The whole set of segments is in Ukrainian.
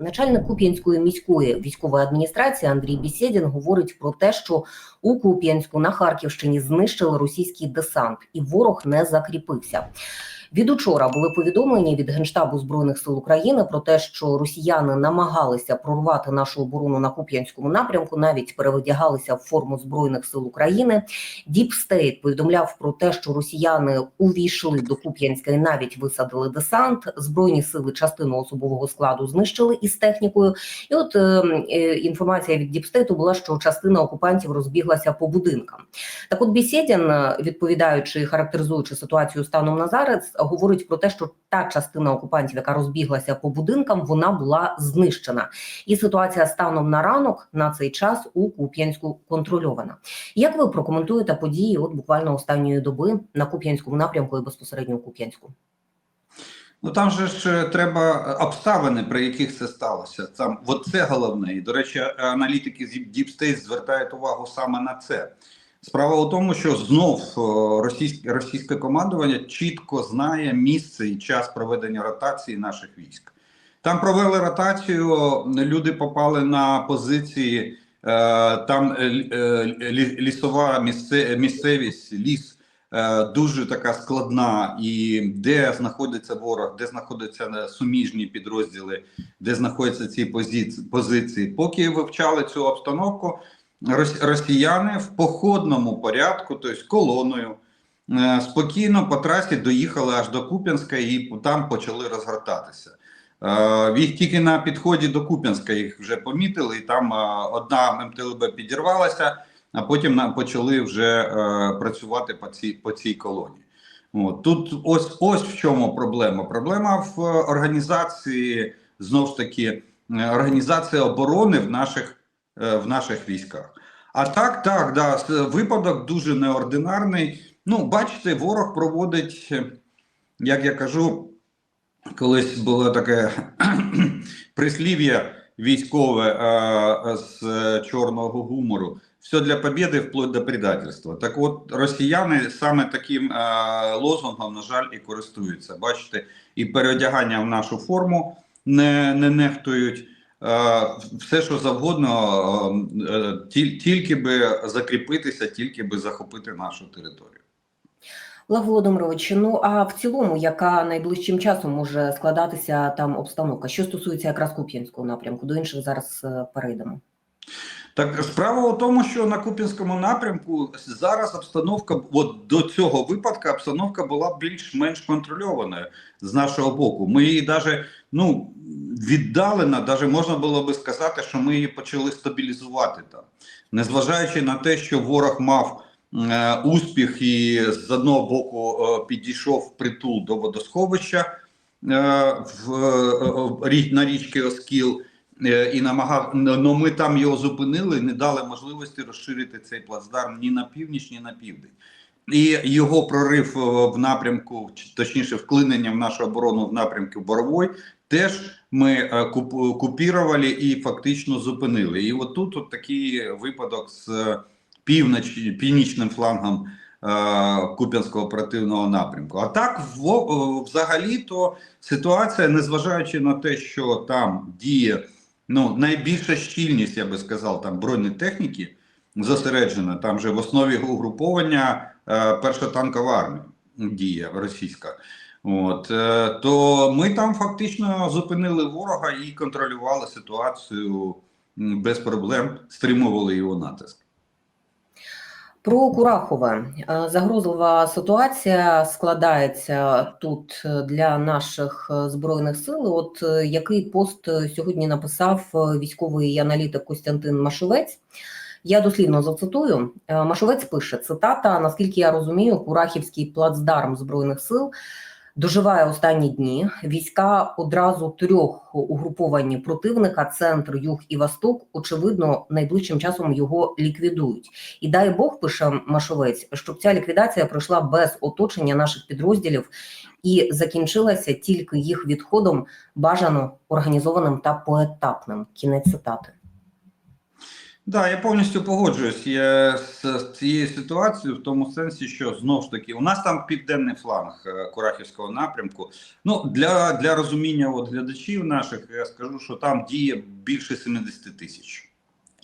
Начальник Куп'янської міської військової адміністрації Андрій Бісєдін говорить про те, що у Куп'янську на Харківщині знищили російський десант, і ворог не закріпився. Від учора були повідомлення від Генштабу збройних сил України про те, що росіяни намагалися прорвати нашу оборону на Куп'янському напрямку, навіть перевдягалися в форму збройних сил України. Діп Стейт повідомляв про те, що росіяни увійшли до Куп'янська і навіть висадили десант. Збройні сили частину особового складу знищили із технікою. І от е, е, інформація від Діпстейту була, що частина окупантів розбіглася по будинкам. Так, от Бісєдін, е, відповідаючи і характеризуючи ситуацію станом на зараз, говорить про те, що та частина окупантів, яка розбіглася по будинкам, вона була знищена. І ситуація станом на ранок на цей час у Куп'янську контрольована. Як ви прокоментуєте події от буквально останньої доби на Куп'янському напрямку і безпосередньо у Куп'янську? Ну там же ж е, треба обставини, при яких це сталося. Там от це головне. І до речі, аналітики з State звертають увагу саме на це. Справа у тому, що знов е, російське російське командування чітко знає місце і час проведення ротації наших військ. Там провели ротацію, люди попали на позиції, е, там е, лісова місцевість, ліс дуже така складна, і де знаходиться ворог, де знаходяться суміжні підрозділи, де знаходяться ці позиції, позиції. Поки вивчали цю обстановку росіяни в походному порядку, тобто колоною, е, спокійно по трасі доїхали аж до Куп'янська і там почали розгортатися. Е, їх тільки на підході до Куп'янська їх вже помітили, і там е, одна МТЛБ підірвалася, а потім почали вже працювати по цій по цій колоні. От. Тут ось ось в чому проблема. Проблема в організації знову ж таки організації оборони в наших в наших військах. А так, так, да, випадок дуже неординарний. Ну, бачите, ворог проводить, як я кажу, колись було таке прислів'я військове а, з чорного гумору. Все для побіди вплоть до предательства. Так от росіяни саме таким а, лозунгом, на жаль, і користуються. Бачите, і переодягання в нашу форму не, не нехтують. Е, все, що завгодно, е, е, тільки би закріпитися, тільки би захопити нашу територію. Лав Володимирович, ну а в цілому, яка найближчим часом може складатися там обстановка? Що стосується якраз Куп'янського напрямку, до інших зараз перейдемо. Так, справа у тому, що на Куп'янському напрямку зараз обстановка, от до цього випадку, обстановка була більш-менш контрольованою з нашого боку. Ми її навіть ну, віддалено, навіть можна було би сказати, що ми її почали стабілізувати там, незважаючи на те, що ворог мав е, успіх і з одного боку е, підійшов притул до водосховища е, в, е, на річки Оскіл. Е, і намагав но ми там його зупинили, не дали можливості розширити цей плацдарм ні на північ, ні на південь. І його прорив е, в напрямку, точніше, вклинення в нашу оборону в напрямку Боровой, теж ми е, купірували і фактично зупинили. І от тут от такий випадок з півноч, північним флангом Куп'янського оперативного напрямку. А так, взагалі, то ситуація, незважаючи на те, що там діє ну, найбільша щільність, я би сказав, там бронетехніки зосереджена. Там же в основі угруповання е, перша танкова армія дія російська. От е, то ми там фактично зупинили ворога і контролювали ситуацію без проблем, стримували його натиск. Про Курахове е, загрозлива ситуація складається тут для наших е, збройних сил. От е, який пост сьогодні написав військовий аналітик Костянтин Машовець? Я дослівно зацитую. Машовець пише цитата: наскільки я розумію, Курахівський плацдарм збройних сил доживає останні дні. Війська одразу трьох угруповані противника: центр, юг і восток, очевидно, найближчим часом його ліквідують. І дай Бог пише Машовець, щоб ця ліквідація пройшла без оточення наших підрозділів і закінчилася тільки їх відходом, бажано організованим та поетапним. Кінець цитати. Да, я повністю погоджуюсь я з, цією ситуацією в тому сенсі, що знов ж таки у нас там південний фланг е, Курахівського напрямку. Ну для, для розуміння от, глядачів наших я скажу, що там діє більше 70 тисяч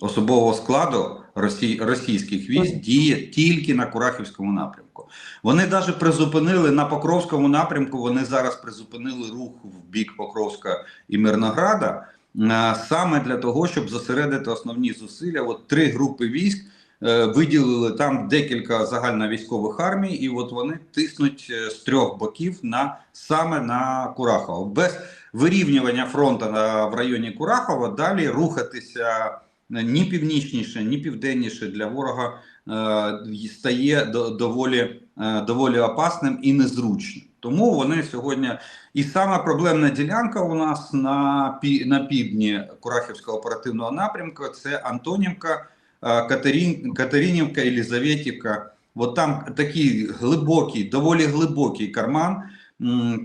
особового складу росій, російських військ діє тільки на Курахівському напрямку. Вони навіть призупинили на Покровському напрямку. Вони зараз призупинили рух в бік Покровська і Мирнограда. Е, Саме для того, щоб зосередити основні зусилля, от три групи військ е, виділили там декілька загальновійськових армій, і от вони тиснуть е, з трьох боків на саме на Курахово. Без вирівнювання фронту в районі Курахова далі рухатися ні північніше, ні південніше для ворога е, стає доволі, доволі опасним і незручним. Тому вони сьогодні і сама проблемна ділянка у нас на пі на півдні Курахівського оперативного напрямку це Антонівка, е, Катерин, Катеринівка, Єлізаветівка. От там такий глибокий, доволі глибокий карман.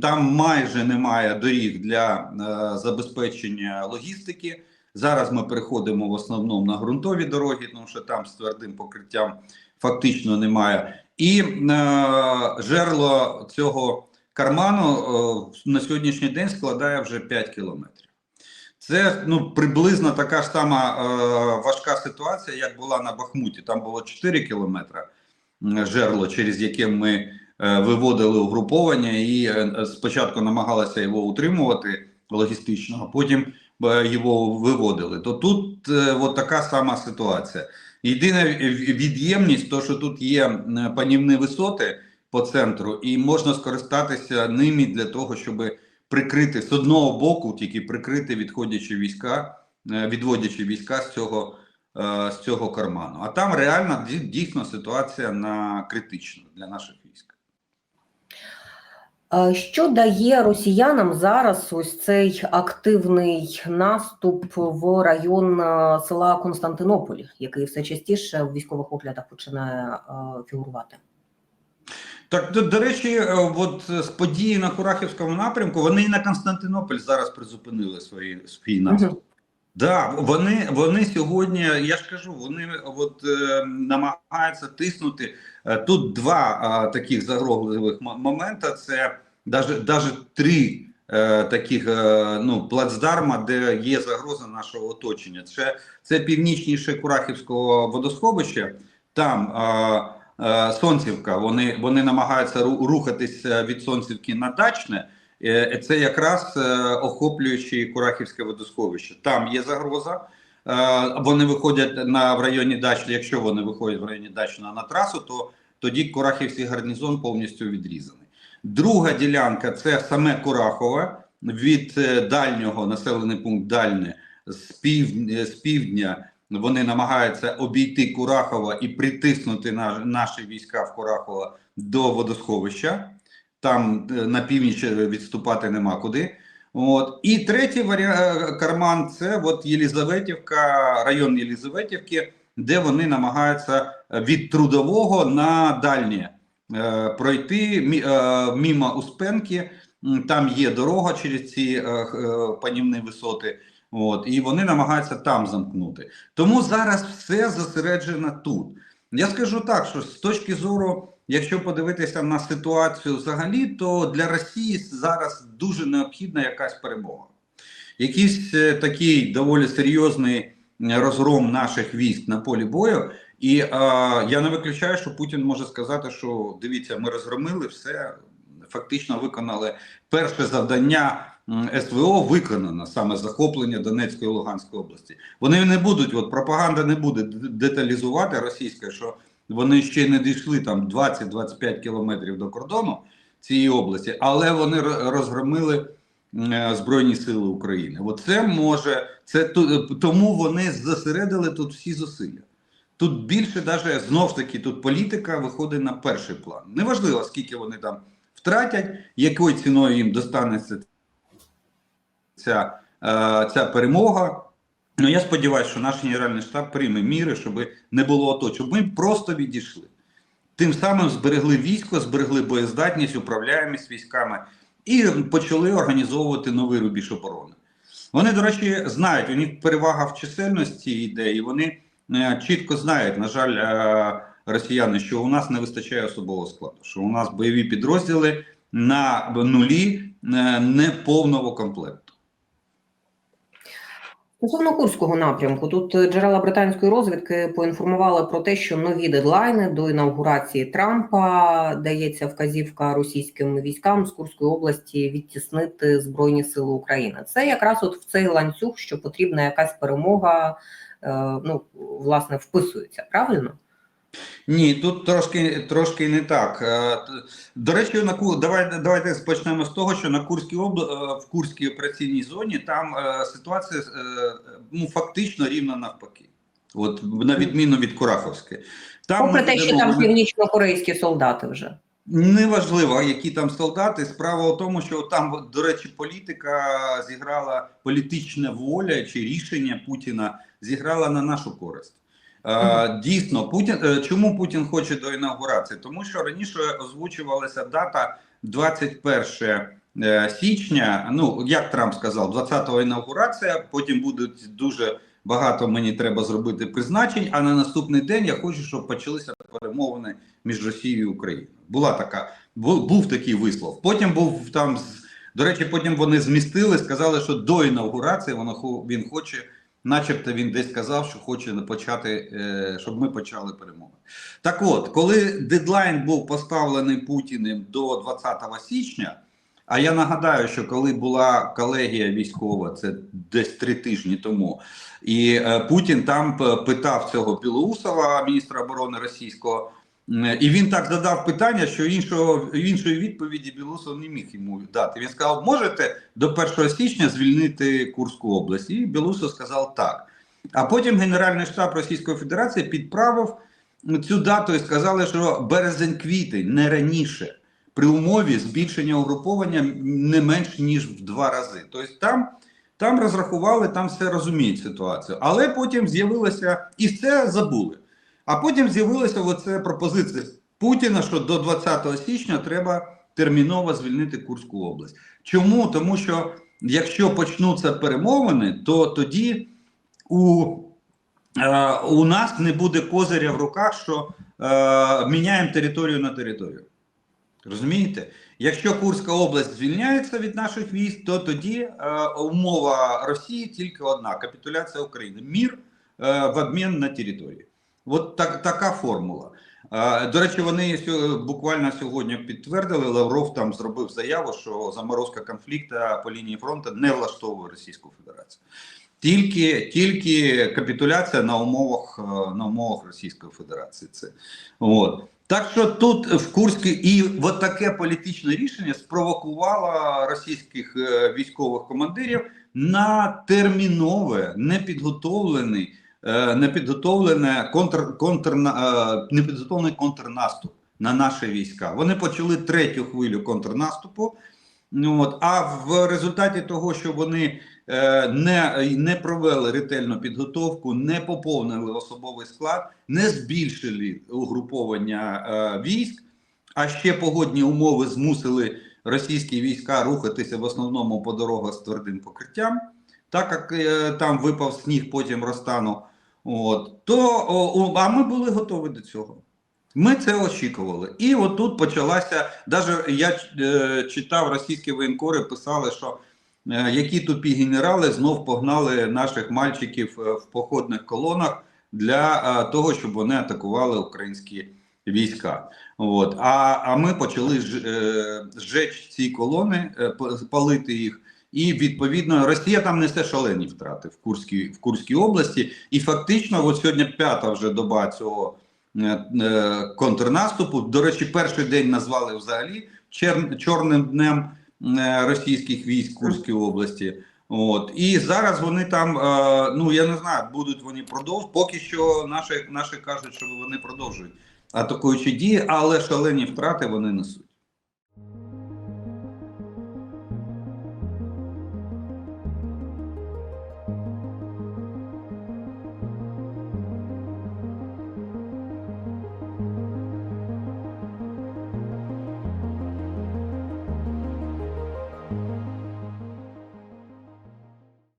Там майже немає доріг для е, забезпечення логістики. Зараз ми переходимо в основному на ґрунтові дороги, тому що там з твердим покриттям фактично немає. І е, жерло цього карману е, на сьогоднішній день складає вже 5 кілометрів. Це ну, приблизно така ж сама е, важка ситуація, як була на Бахмуті. Там було 4 кілометри жерло, через яке ми е, виводили угруповання і спочатку намагалися його утримувати логістично, а потім його виводили. То тут от така сама ситуація. Єдина від'ємність, то що тут є панівні висоти по центру, і можна скористатися ними для того, щоб прикрити з одного боку, тільки прикрити відходячі війська, е, відводячи війська з цього, е, з цього карману. А там реально дійсно ситуація на критична для наших військ. Що дає росіянам зараз ось цей активний наступ в район е, села Константинополь, який все частіше в військових оглядах починає фігурувати? Так, до, до речі, е, от з події на Курахівському напрямку вони і на Константинополь зараз призупинили свої, свій наступ. Мгм. Да, вони, вони сьогодні, я ж кажу, вони от е, намагаються тиснути. Е, тут два е, таких загрозливих момента. Це даже, даже три е, таких е, ну, плацдарма, де є загроза нашого оточення. Це, це північніше Курахівського водосховища. Там е, Сонцівка. Вони, вони намагаються ру- рухатися від Сонцівки на Дачне. Е, Це якраз е, охоплюючи Курахівське водосховище. Там є загроза. Е, Вони виходять на в районі Дачне. Якщо вони виходять в районі Дачна на трасу, то тоді Курахівський гарнізон повністю відрізаний. Друга ділянка це саме Курахове від е, дальнього населений пункт Дальне з півдня, з півдня. Вони намагаються обійти Курахова і притиснути наші війська в Курахово до водосховища. Там е, на північ відступати нема куди. От. І третій варіант карман це от Єлізаветівка, район Єлізаветівки, де вони намагаються від трудового на дальнє е, пройти мі, е, мімо Успенки. Там є дорога через ці е, е, панівні висоти. От, і вони намагаються там замкнути. Тому зараз все зосереджено тут. Я скажу так, що з точки зору, якщо подивитися на ситуацію взагалі, то для Росії зараз дуже необхідна якась перемога. Якийсь е, такий доволі серйозний розгром наших військ на полі бою. І е, я не виключаю, що Путін може сказати, що дивіться, ми розгромили все, фактично виконали перше завдання СВО виконано саме захоплення Донецької і Луганської області. Вони не будуть, от пропаганда не буде деталізувати російська, що вони ще не дійшли там 20-25 кілометрів до кордону цієї області, але вони розгромили е, Збройні Сили України. От це може, це тому вони зосередили тут всі зусилля. Тут більше, даже знов таки, тут політика виходить на перший план. Неважливо, скільки вони там втратять, якою ціною їм достанеться ця, е, ця перемога. Ну я сподіваюся, що наш генеральний штаб прийме міри, щоб не було ото, щоб ми просто відійшли. Тим самим зберегли військо, зберегли боєздатність, управляємість військами і почали організовувати новий рубіж оборони. Вони, до речі, знають, у них перевага в чисельності йде, і вони е, чітко знають, на жаль, е, росіяни, що у нас не вистачає особового складу, що у нас бойові підрозділи на нулі неповного комплекту. Стосовно курського напрямку, тут е, джерела британської розвідки поінформували про те, що нові дедлайни до інаугурації Трампа дається вказівка російським військам з Курської області відтіснити збройні сили України. Це якраз от в цей ланцюг, що потрібна якась перемога, е, ну власне вписується правильно. Ні, тут трошки трошки не так. Е, До речі, на Ку- давайте, давайте почнемо з того, що на Курській обла... е, в Курській операційній зоні там е, ситуація ну фактично рівна навпаки. От на відміну від Кураховської. Там Попри те, що там північно-корейські солдати вже. Неважливо, які там солдати. Справа в тому, що там, до речі, політика зіграла політична воля чи рішення Путіна зіграла на нашу користь. Е, Дійсно, Путін е, чому Путін хоче до інаугурації? Тому що раніше озвучувалася дата 21 е, січня. Ну як Трамп сказав, 20-го інаугурація. Потім будуть дуже багато. Мені треба зробити призначень. А на наступний день я хочу, щоб почалися перемовини між Росією і Україною. Була така, був, був такий вислов. Потім був там до речі, потім вони змістили, сказали, що до інаугурації воно він хоче, начебто він десь сказав, що хоче почати, е, щоб ми почали перемови. Так от, коли дедлайн був поставлений Путіним до 20 січня. А я нагадаю, що коли була колегія військова, це десь три тижні тому, і е, Путін там питав цього Білоусова, міністра оборони російського, і він так задав питання, що іншого іншої відповіді Білоусов не міг йому дати. Він сказав: можете до 1 січня звільнити Курську область? І Білоусов сказав так. А потім Генеральний штаб Російської Федерації підправив цю дату і сказали, що березень-квітень не раніше при умові збільшення угруповання не менш ніж в два рази. Тобто там, там розрахували, там все розуміють ситуацію. Але потім з'явилося і це забули. А потім з'явилася оця пропозиція Путіна, що до 20 січня треба терміново звільнити Курську область. Чому? Тому що якщо почнуться перемовини, то тоді у, е, у нас не буде козиря в руках, що е, міняємо територію на територію. Розумієте? Якщо Курська область звільняється від наших військ, то тоді е, умова Росії тільки одна: капітуляція України. Мір е, в обмін на території. От так, така формула. До речі, вони буквально сьогодні підтвердили. Лавров там зробив заяву, що заморозка конфлікту по лінії фронту не влаштовує Російську Федерацію. Тільки, тільки капітуляція на умовах, е, на умовах Російської Федерації. Це от. Так що тут в Курській і от таке політичне рішення спровокувало російських е, військових командирів на термінове, непідготовлений, непідготовлене контр, контр, е, непідготовлений контрнаступ на наші війська. Вони почали третю хвилю контрнаступу. Ну, от, а в результаті того, що вони е, не, не провели ретельну підготовку, не поповнили особовий склад, не збільшили угруповання е, військ, а ще погодні умови змусили російські війська рухатися в основному по дорогах з твердим покриттям, так як е, там випав сніг, потім розтанув. От, то, о, а ми були готові до цього. Ми це очікували. І отут почалася, навіть я е, читав російські воєнкори, писали, що е, які тупі генерали знов погнали наших мальчиків е, в походних колонах для е, того, щоб вони атакували українські війська. От. А, а ми почали ж, е, зжечь ці колони, е, палити їх. І відповідно Росія там несе шалені втрати в Курській, в Курській області. І фактично, от сьогодні п'ята вже доба цього е, е, контрнаступу. До речі, перший день назвали взагалі чер, чорним днем е, російських військ в Курській області. От і зараз вони там, е, ну я не знаю, будуть вони продовжувати. Поки що наші, наші кажуть, що вони продовжують атакуючі дії, але шалені втрати вони несуть.